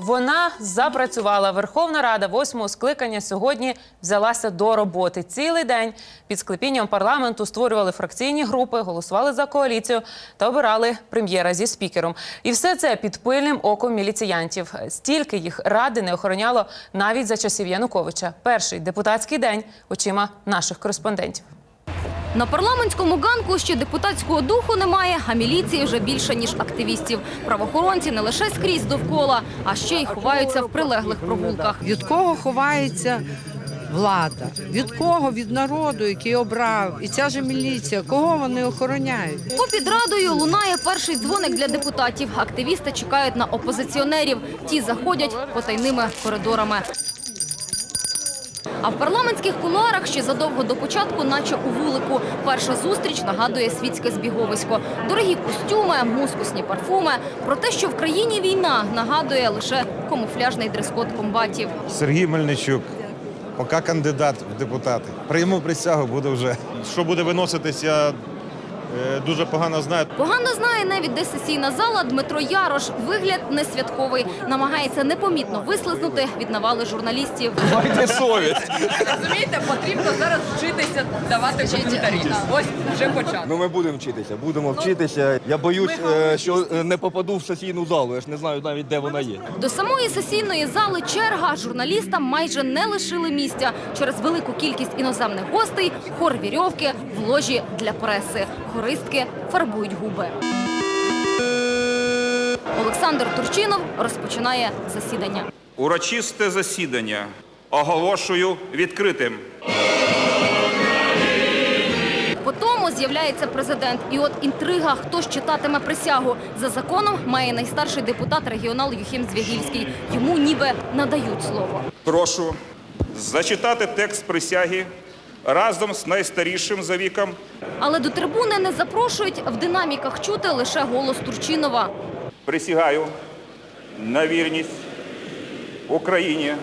Вона запрацювала. Верховна Рада восьмого скликання сьогодні взялася до роботи. Цілий день під склепінням парламенту створювали фракційні групи, голосували за коаліцію та обирали прем'єра зі спікером. І все це під пильним оком міліціянтів. Стільки їх ради не охороняло навіть за часів Януковича. Перший депутатський день очима наших кореспондентів. На парламентському ганку ще депутатського духу немає, а міліції вже більше, ніж активістів. Правоохоронці не лише скрізь довкола, а ще й ховаються в прилеглих провулках. Від кого ховається влада? Від кого? Від народу, який обрав. І ця ж міліція, кого вони охороняють? Попід радою лунає перший дзвоник для депутатів. Активісти чекають на опозиціонерів. Ті заходять потайними коридорами. А в парламентських кулуарах ще задовго до початку, наче у вулику. Перша зустріч нагадує світське збіговисько. Дорогі костюми, мускусні парфуми. Про те, що в країні війна, нагадує лише камуфляжний дрес-код комбатів. Сергій Мельничук, поки кандидат в депутати. Прийму присягу, буде вже. Що буде виноситись, я е, дуже погано знаю. Погано знає навіть де сесійна зала Дмитро Ярош. Вигляд не святковий. Намагається непомітно вислизнути від навали журналістів. Майте совість. Розумієте, потрібно зараз вчитися давати коментарі. Ось вже початок. Ну, ми будемо вчитися, будемо вчитися. Я боюсь, е, що е, не попаду в сесійну залу. Я ж не знаю навіть, де вона є. До самої сесійної зали черга журналістам майже не лишили місця. Через велику кількість іноземних гостей хор вірьовки в ложі для преси. Хористки фарбують губи. Олександр Турчинов розпочинає засідання. Урочисте засідання оголошую відкритим. По тому з'являється президент. І от інтрига, хто ж читатиме присягу. За законом має найстарший депутат регіонал Юхим Звягільський. Йому ніби надають слово. Прошу зачитати текст присяги разом з найстарішим за віком Але до трибуни не запрошують в динаміках чути лише голос Турчинова. Присягаю на вірність Україні.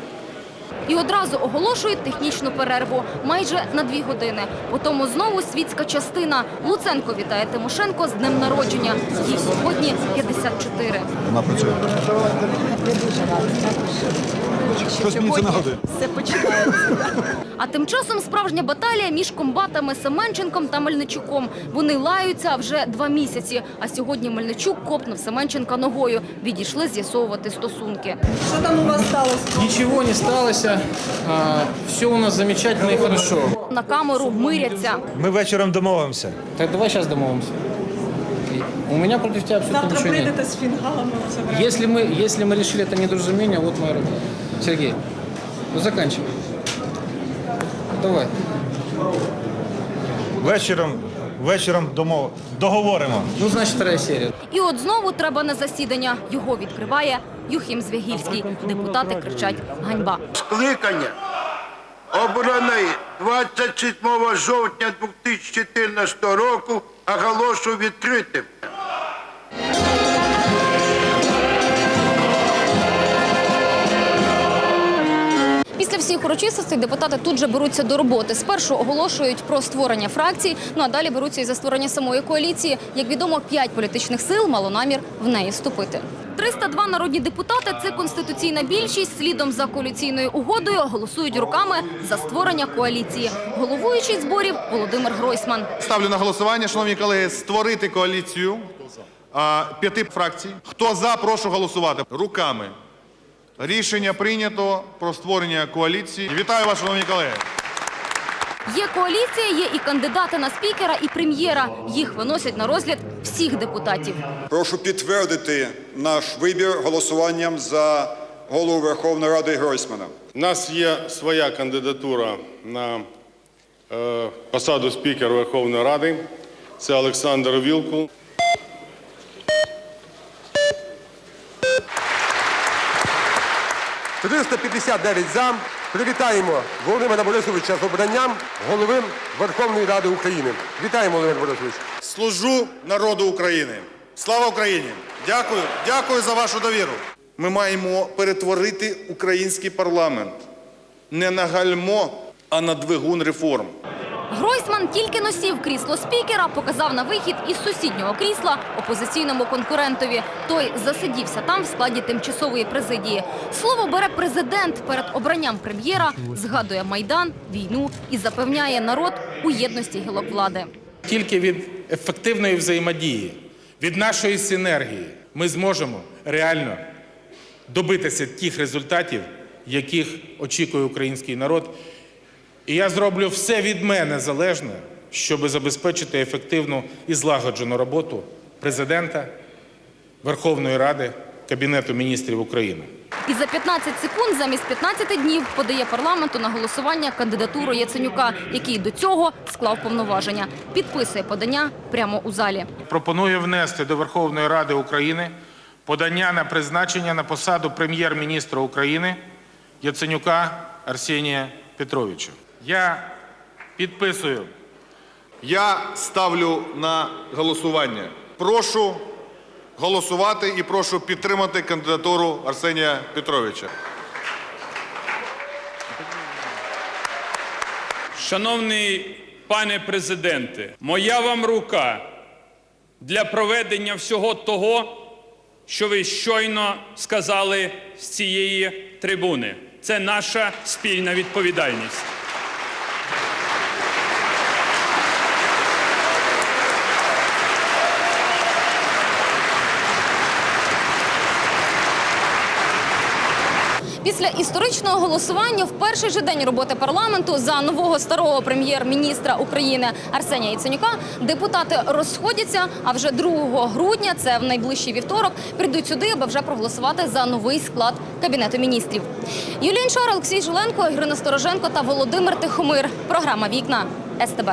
І одразу оголошують технічну перерву майже на дві години. Потім знову світська частина. Луценко вітає Тимошенко з днем народження. Їй сьогодні 54. Вона працює. Хтось мені це нагадує. А тим часом справжня баталія між комбатами Семенченком та Мельничуком. Вони лаються вже два місяці. А сьогодні Мельничук копнув Семенченка ногою. Відійшли з'ясовувати стосунки. Ничего не сталося. Все у нас замечательно и хорошо. На камеру миряться. Ми вечором домовимося. Так давай сейчас домовимся. У меня против тебя абсолютно ничего нет. з фінгалами. Если мы, если мы решили это недоразумение, вот моя рука. Сергей, ну заканчивай. Давай. Вечором, вечором домов... договоримо. Ну, значит, вторая серия. І от знову треба на засідання. Його відкриває Юхим Звягільський. Депутати кричать «Ганьба!». скликання оборони 27 жовтня 2014 року оголошую відкритим. Після урочистостей депутати тут же беруться до роботи. Спершу оголошують про створення фракцій, ну а далі беруться і за створення самої коаліції. Як відомо, п'ять політичних сил мало намір в неї вступити. 302 народні депутати це конституційна більшість. Слідом за коаліційною угодою голосують руками за створення коаліції. Головуючий зборів Володимир Гройсман. Ставлю на голосування, шановні колеги, створити коаліцію п'яти фракцій. Хто за, прошу голосувати руками. Рішення прийнято про створення коаліції. Вітаю вас, шановні колеги. Є коаліція, є і кандидати на спікера, і прем'єра. Їх виносять на розгляд всіх депутатів. Прошу підтвердити наш вибір голосуванням за голову Верховної Ради Гройсмана. У нас є своя кандидатура на е, посаду спікера Верховної Ради. Це Олександр Вілкул. – 359 за. Привітаємо Володимира Борисовича з обранням голови Верховної Ради України. Вітаємо, Володимир Борисович. Служу народу України. Слава Україні! Дякую, дякую за вашу довіру. Ми маємо перетворити український парламент не на гальмо, а на двигун реформ. Гройсман тільки носів крісло спікера, показав на вихід із сусіднього крісла опозиційному конкурентові. Той засидівся там в складі тимчасової президії. Слово бере президент перед обранням прем'єра, згадує майдан, війну і запевняє народ у єдності гілок влади. Тільки від ефективної взаємодії, від нашої синергії ми зможемо реально добитися тих результатів, яких очікує український народ. І я зроблю все від мене залежне, щоб забезпечити ефективну і злагоджену роботу президента, Верховної Ради, Кабінету міністрів України. І за 15 секунд замість 15 днів подає парламенту на голосування кандидатуру Яценюка, який до цього склав повноваження. Підписує подання прямо у залі. Пропоную внести до Верховної Ради України подання на призначення на посаду прем'єр-міністра України Яценюка Арсенія Петровича. Я підписую Я ставлю на голосування. Прошу голосувати і прошу підтримати кандидатуру Арсенія Петровича. Шановний пане президенте, моя вам рука для проведення всього того, що ви щойно сказали з цієї трибуни. Це наша спільна відповідальність. Після історичного голосування в перший же день роботи парламенту за нового старого прем'єр-міністра України Арсенія Яценюка депутати розходяться. А вже 2 грудня, це в найближчий вівторок, прийдуть сюди, аби вже проголосувати за новий склад кабінету міністрів. Юлія Інчар, Олексій Жиленко, Ірина Стороженко та Володимир Тихомир. Програма Вікна СТБ.